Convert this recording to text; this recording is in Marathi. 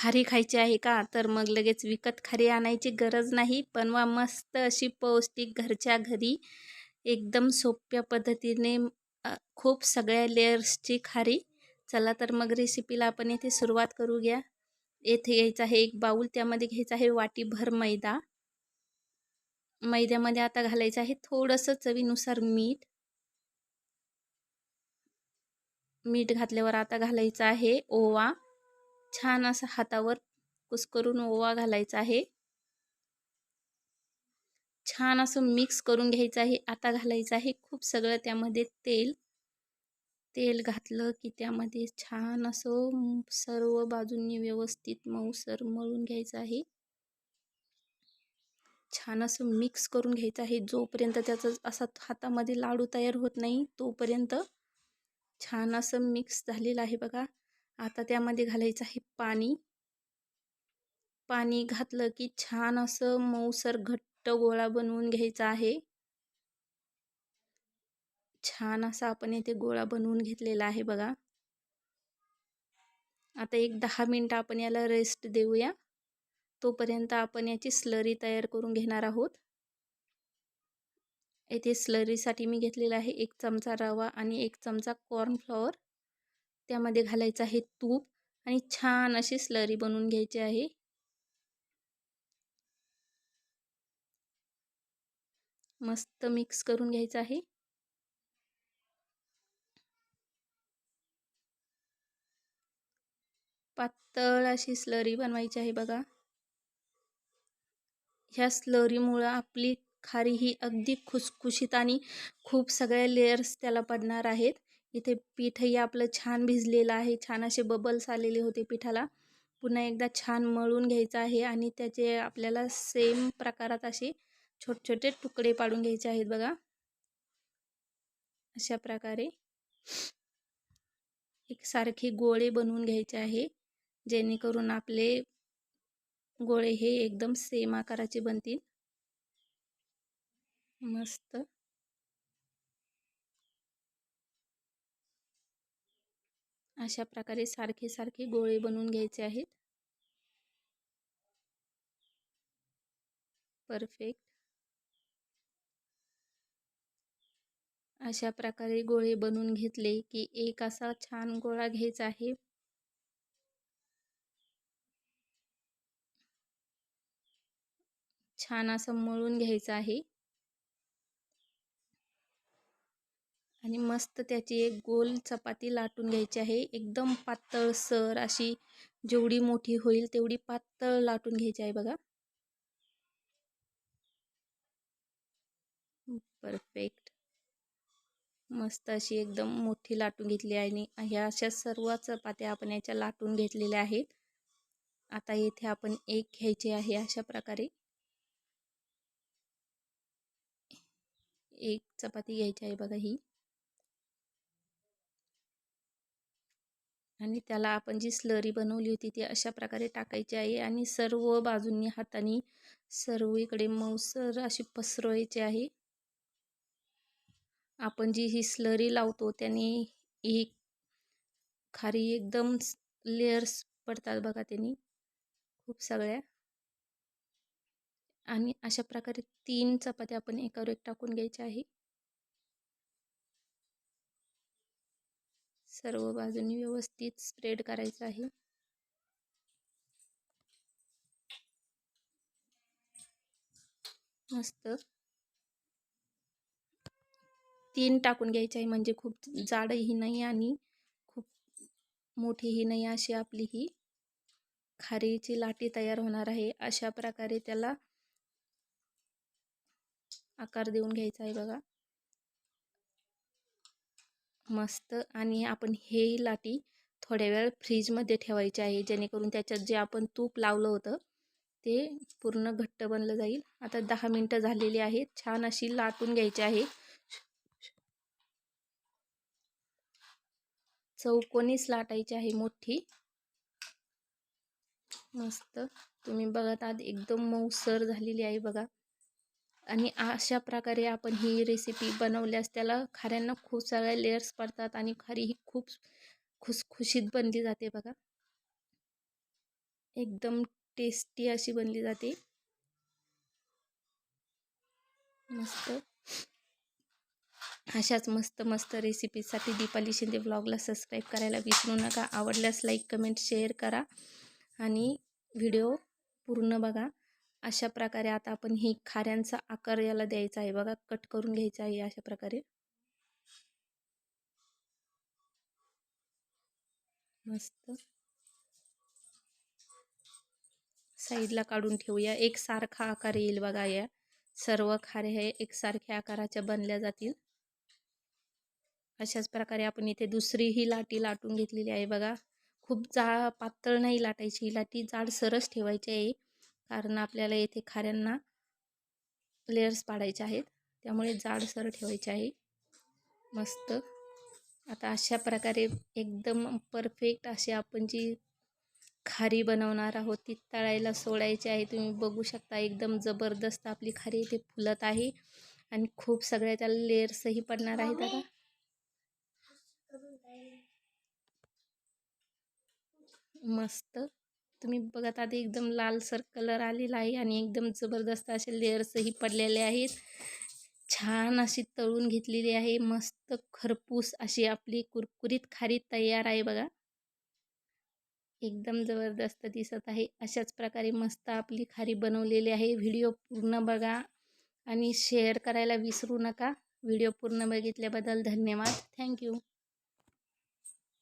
खारी खायची आहे का? तर मग लगेच विकत खारी आणायची गरज नाही. बनवा मस्त अशी पौष्टिक घरच्या घरी. एकदम सोप्या पद्धतीने खूप सगळ्या लेअर्सची खारी. चला तर मग रेसिपीला आपण येथे सुरुवात करू घ्या येथे घ्यायचं आहे एक बाऊल त्यामध्ये घ्यायचं आहे वाटीभर मैदा. मैद्यामध्ये आता घालायचं आहे थोडंसं चवीनुसार मीठ. मीठ घातल्यावर आता घालायचं आहे ओवा. छान असं हातावर कुस्करून ओवा घालायचा आहे. छान असं मिक्स करून घ्यायचं आहे. आता घालायचं आहे. खूप सगळं त्यामध्ये तेल. तेल घातलं की त्यामध्ये छान असं सर्व बाजूंनी व्यवस्थित मऊसर मळून घ्यायचं आहे. छान असं मिक्स करून घ्यायचं आहे. जोपर्यंत त्याचा असा हातामध्ये लाडू तयार होत नाही तोपर्यंत छान असं मिक्स झालेलं आहे बघा. आता त्यामध्ये घालायचं आहे पाणी. पाणी घातलं की छान असं मऊसर घट्ट गोळा बनवून घ्यायचा आहे. छान असा आपण येथे गोळा बनवून घेतलेला आहे बघा. आता एक दहा मिनटं आपण याला रेस्ट देऊया. तोपर्यंत आपण याची स्लरी तयार करून घेणार आहोत. येथे स्लरीसाठी मी घेतलेला आहे एक चमचा रवा आणि एक चमचा कॉर्नफ्लॉवर त्यामध्ये घालायचं आहे तूप आणि छान अशी स्लरी बनवून घ्यायची आहे. मस्त मिक्स करून घ्यायचं आहे. पातळ अशी स्लरी बनवायची आहे बघा. ह्या स्लरीमुळं आपली खारी ही अगदी खुसखुशीत आणि खूप सगळ्या लेयर्स त्याला पडणार आहेत. इथे पीठही आपलं छान भिजलेलं आहे. छान असे बबल्स आलेले होते पिठाला. पुन्हा एकदा छान मळून घ्यायचं आहे आणि त्याचे आपल्याला सेम प्रकारात असे छोटे छोटे तुकडे पाडून घ्यायचे आहेत बघा. अशा प्रकारे एक सारखे गोळे बनवून घ्यायचे आहे. जेणेकरून आपले गोळे हे एकदम सेम आकाराचे बनतील. मस्त. अशा प्रकारे सारखे सारखे गोळे बनवून घ्यायचे आहेत. परफेक्ट अशा प्रकारे गोळे बनवून घेतले की एक असा छान गोळा घ्यायचा आहे. छान असं मळून घ्यायचं आहे. आणि मस्त त्याची एक गोल चपाती लाटून घ्यायची आहे. एकदम पातळसर अशी जेवढी मोठी होईल तेवढी पातळ लाटून घ्यायची आहे बघा. परफेक्ट. मस्त अशी एकदम मोठी लाटून घेतली आहे आणि ह्या अशा सर्व चपात्या आपण याच्या लाटून घेतलेल्या आहेत. आता येथे आपण एक घ्यायचे आहे अशा प्रकारे. एक चपाती घ्यायची आहे बघा ही. आणि त्याला आपण जी स्लरी बनवली होती ती अशा प्रकारे टाकायची आहे आणि सर्व बाजूंनी हाताने सर्वीकडे मऊसर अशी पसरवायची आहे. आपण जी ही स्लरी लावतो त्याने ही खारी एकदम लेयर्स पडतात बघा त्यांनी खूप सगळ्या. आणि अशा प्रकारे तीन चपात्या आपण एकावर एक टाकून घ्यायच्या आहे. सर्व बाजूनी व्यवस्थित स्प्रेड करायचं आहे. मस्त. तीन टाकून घ्यायचे आहे म्हणजे खूप जाडही नाही आणि खूप मोठीही नाही अशी आपली ही खारीची लाटी तयार होणार आहे. अशा प्रकारे त्याला आकार देऊन घ्यायचा आहे बघा. मस्त आणि आपण हे लाटी थोड्या वेळ फ्रीजमध्ये ठेवायची आहे जेणेकरून त्याच्यात जे आपण तूप लावलं होतं ते पूर्ण घट्ट बनलं जाईल. आता दहा मिनटं झालेली आहेत. छान अशी लाटून घ्यायची आहे. चौकोनीच लाटायची आहे मोठी. मस्त. तुम्ही बघत आहात एकदम मऊसर झालेली आहे बघा. आणि अशा प्रकारे आपण ही रेसिपी बनवल्यास त्याला खाऱ्यांना खूप सगळ्या लेयर्स पडतात आणि खारी ही खूप खुसखुशीत बनली जाते बघा. एकदम टेस्टी अशी बनली जाते. मस्त. अशाच मस्त मस्त रेसिपीसाठी दीपाली शिंदे ब्लॉगला सबस्क्राईब करायला विसरू नका. आवडल्यास लाईक कमेंट शेअर करा. आणि व्हिडिओ पूर्ण बघा. अशा प्रकारे आता आपण ही खाऱ्यांचा आकार याला द्यायचा आहे. बघा कट करून घ्यायचा आहे अशा प्रकारे. मस्त. साईडला काढून ठेवूया. एक सारखा आकार येईल बघा या. सर्व खारे हे एकसारख्या आकाराच्या बनल्या जातील. अशाच प्रकारे आपण इथे दुसरी ही लाटी लाटून घेतलेली आहे बघा. खूप जा पातळ नाही लाटायची. ही लाटी जाड सरस ठेवायची आहे. कारण आपल्याला येथे खाऱ्यांना लेयर्स पाडायचे आहेत. त्यामुळे जाडसर ठेवायचे आहे. मस्त. आता अशा प्रकारे एकदम परफेक्ट अशी आपण जी खारी बनवणार आहोत ती तळायला सोडायची आहे. तुम्ही बघू शकता एकदम जबरदस्त आपली खारी इथे फुलत आहे. आणि खूप सगळ्या त्याला लेअर्सही पडणार आहेत आता. मस्त. तुम्ही बघत आधी एकदम लालसर कलर आलेला आहे आणि एकदम जबरदस्त असे लेअर्सही पडलेले आहेत. छान अशी तळून घेतलेली आहे मस्त खरपूस अशी आपली कुरकुरीत खारी तयार आहे बघा. एकदम जबरदस्त दिसत आहे. अशाच प्रकारे मस्त आपली खारी बनवलेली आहे. व्हिडिओ पूर्ण बघा आणि शेअर करायला विसरू नका. व्हिडिओ पूर्ण बघितल्याबद्दल धन्यवाद. थँक्यू